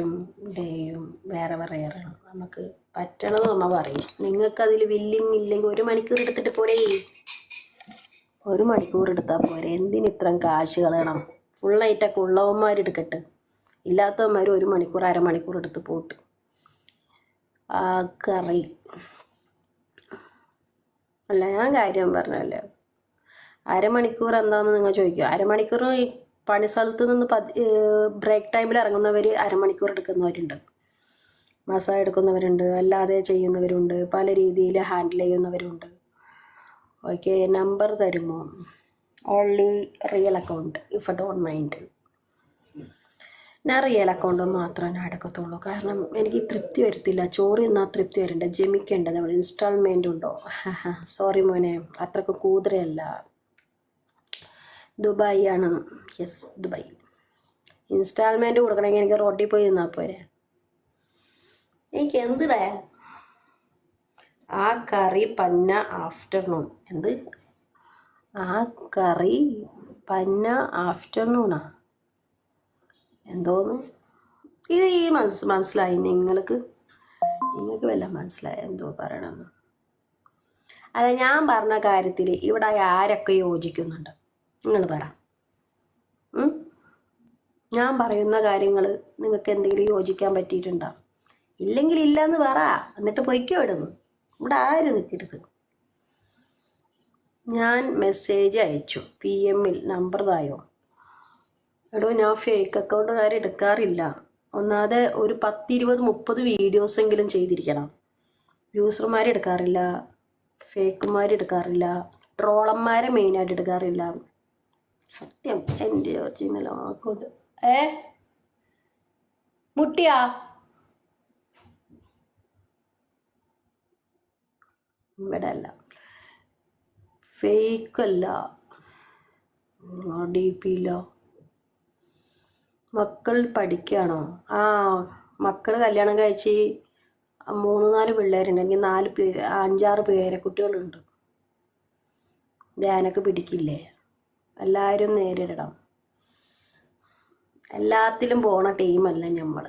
നൈറ്റും ഡേയും വേറെ വേറെയാണ് നമുക്ക് പറ്റണത് നമ്മ പറയും. നിങ്ങൾക്ക് അതിൽ വില്ലിങ് ഇല്ലെങ്കിൽ ഒരു മണിക്കൂർ എടുത്തിട്ട് പോരേ ഒരു മണിക്കൂർ എടുത്താൽ പോരെ. എന്തിന് ഇത്രയും കാശ് കളയണം? ഫുൾ നൈറ്റൊക്കെ ഉള്ളവന്മാർ എടുക്കട്ടെ. ഇല്ലാത്തവന്മാർ ഒരു മണിക്കൂർ അരമണിക്കൂർ എടുത്ത് പോട്ട്. ആ കറി അല്ല ഞാൻ കാര്യം പറഞ്ഞല്ലേ അരമണിക്കൂർ എന്താണെന്ന് നിങ്ങൾ ചോദിക്കുക അരമണിക്കൂർ പണി സ്ഥലത്ത് നിന്ന് ബ്രേക്ക് ടൈമിൽ ഇറങ്ങുന്നവർ അരമണിക്കൂർ എടുക്കുന്നവരുണ്ട്. മസാജ് എടുക്കുന്നവരുണ്ട്. അല്ലാതെ ചെയ്യുന്നവരുണ്ട്. പല രീതിയിൽ ഹാൻഡിൽ ചെയ്യുന്നവരുണ്ട്. ഓക്കെ നമ്പർ തരുമോ? Only real account if I don't mind ഞാൻ റിയൽ അക്കൗണ്ട് മാത്രമേ ഞാൻ എടുക്കത്തുള്ളൂ. കാരണം എനിക്ക് തൃപ്തി വരത്തില്ല. ചോറ് നിന്നാൽ തൃപ്തി വരണ്ട. ജമിക്കേണ്ടത് അവിടെ ഇൻസ്റ്റാൾമെന്റ് ഉണ്ടോ? സോറി മോനെ അത്രയ്ക്ക് കൂതറയല്ല. ദുബായ് ആണ് യെസ് ദുബായ്. ഇൻസ്റ്റാൾമെന്റ് കൊടുക്കണമെങ്കിൽ എനിക്ക് റോട്ടിൽ പോയി നിന്നാൽ പോരെ. എനിക്ക് എന്തിടാ ആ കറി പന്ന ആഫ്റ്റർനൂൺ. എന്ത്? ആ കറി പന്ന ആഫ്റ്റർനൂണാ? എന്തോന്ന്? ഇത് ഈ മനസ് മനസ്സിലായി നിങ്ങൾക്ക്? നിങ്ങൾക്ക് വല്ല മനസ്സിലായി? എന്തോ പറയണമെന്ന്. അല്ല ഞാൻ പറഞ്ഞ കാര്യത്തിൽ ഇവിടെ ആരൊക്കെ യോജിക്കുന്നുണ്ട്? നിങ്ങൾ പറ? ഞാൻ പറയുന്ന കാര്യങ്ങൾ നിങ്ങൾക്ക് എന്തെങ്കിലും യോജിക്കാൻ പറ്റിയിട്ടുണ്ടോ? ഇല്ലെങ്കിൽ ഇല്ല എന്ന് പറ. എന്നിട്ട് പൊയ്ക്കോ ഇടുന്നു ഇവിടെ ആരും നിൽക്കരുത് ഞാൻ മെസ്സേജ് അയച്ചു. പി എമ്മിൽ നമ്പർ തായോ? എടോ ഞാൻ ഫേക്ക് അക്കൗണ്ടുകാരെ എടുക്കാറില്ല. ഒന്നാതെ ഒരു പത്തിരുപത് മുപ്പത് വീഡിയോസെങ്കിലും ചെയ്തിരിക്കണം. യൂസർമാരെ എടുക്കാറില്ല. ഫേക്കുമാരെ എടുക്കാറില്ല. ട്രോളന്മാരെ മെയിനായിട്ട് എടുക്കാറില്ല. സത്യം എന്റെ ഒറിജിനൽ അക്കൗണ്ട് ഏ? മുട്ടിയാ? ഇവിടെ അല്ല ഫേക്ക് അല്ല ഡി പി ഇല്ല മക്കൾ പഠിക്കുകയാണോ ആ മക്കൾ കല്യാണം കഴിച്ച് മൂന്ന് നാല് പിള്ളേരുണ്ട്. എനിക്ക് നാല് പേ അഞ്ചാറ് പേരെ കുട്ടികളുണ്ട്. ധ്യാനൊക്കെ പിടിക്കില്ലേ? എല്ലാവരും നേരിടണം. എല്ലാത്തിലും പോണ ടീമല്ല നമ്മൾ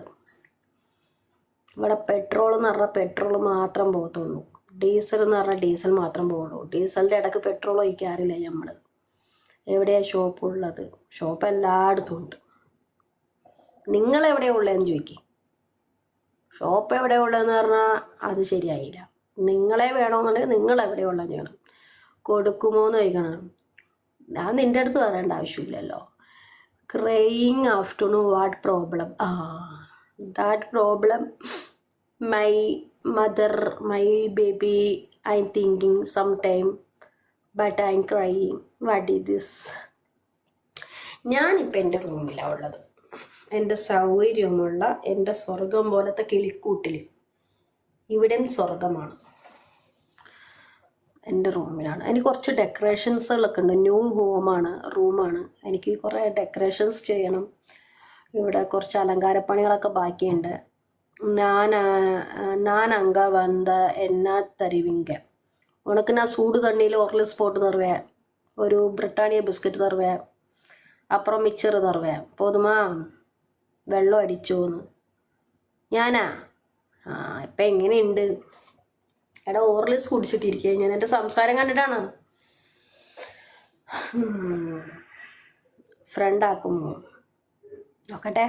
ഇവിടെ പെട്രോൾ എന്ന് പറഞ്ഞാൽ പെട്രോൾ മാത്രം പോകത്തുള്ളൂ. ഡീസൽ എന്ന് പറഞ്ഞാൽ ഡീസൽ മാത്രം പോകുള്ളൂ ഡീസലിന്റെ ഇടയ്ക്ക് പെട്രോൾ ഒഴിക്കാറില്ല നമ്മൾ എവിടെയാണ് ഷോപ്പ് ഉള്ളത്? ഷോപ്പ് എല്ലായിടത്തും ഉണ്ട്. നിങ്ങൾ എവിടെയാണ് ഉള്ളതെന്ന് ചോദിക്കും. ഷോപ്പ് എവിടെയാണ് ഉള്ളതെന്ന് പറഞ്ഞാൽ അത് ശരിയായില്ല. നിങ്ങളെ വേണമെന്നുണ്ടെങ്കിൽ നിങ്ങൾ എവിടെ ഉള്ളതെന്ന് ചെയ്യണം കൊടുക്കുമോ എന്ന് ചോദിക്കണം. ഞാൻ നിന്റെ അടുത്ത് പറയേണ്ട ആവശ്യമില്ലല്ലോ. Crying afternoon what problem ah that problem my mother my baby I thinking some time but I am crying what ഈ ദിസ് ഞാനിപ്പോൾ എന്റെ റൂമിലാണ് ഉള്ളത്. എന്റെ സൗകര്യമുള്ള എന്റെ സ്വർഗം പോലത്തെ കിളിക്കൂട്ടിൽ ഇവിടെയും സ്വർഗമാണ് എന്റെ റൂമിലാണ്. എനിക്ക് കുറച്ച് ഡെക്കറേഷൻസുകളൊക്കെ ഉണ്ട്. ന്യൂ ഹോമാണ് റൂമാണ്. എനിക്ക് കുറേ ഡെക്കറേഷൻസ് ചെയ്യണം. ഇവിടെ കുറച്ച് അലങ്കാരപ്പണികളൊക്കെ ബാക്കിയുണ്ട്. ഞാൻ ഞാൻ അങ്ക വന്ത എന്നാ തരുവിങ്ക. ഉണക്ക് ഞാൻ സൂട് തണ്ണിയിൽ ഒറൽ സ്പോട്ട് തരുവേ ഒരു ബ്രിട്ടാനിയ ബിസ്ക്കറ്റ് തരുവേ അപ്പുറം മിച്ചർ തരുവേ പോതുമാ വെള്ളം അടിച്ചോന്ന്. ഞാനാ? ആ ഇപ്പം എങ്ങനെയുണ്ട്? എടാ ഓർലിസ് കുടിച്ചിട്ടിരിക്കുക ഞാൻ എന്റെ സംസാരം കണ്ടിട്ടാണ്. ഫ്രണ്ട് ആക്കുമോ നോക്കട്ടെ.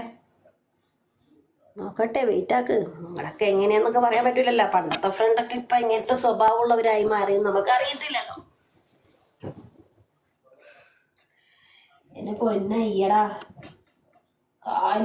നോക്കട്ടെ വെയിറ്റ് ആക്ക്. നിങ്ങളൊക്കെ എങ്ങനെയാന്നൊക്കെ പറയാൻ പറ്റില്ലല്ലോ പണ്ടത്തെ ഫ്രണ്ടൊക്കെ ഇപ്പൊ ഇങ്ങനത്തെ സ്വഭാവമുള്ളവരായി മാറി നമുക്ക് അറിയത്തില്ലല്ലോ എന്നെ പൊന്നയ്യടാ. കാൽ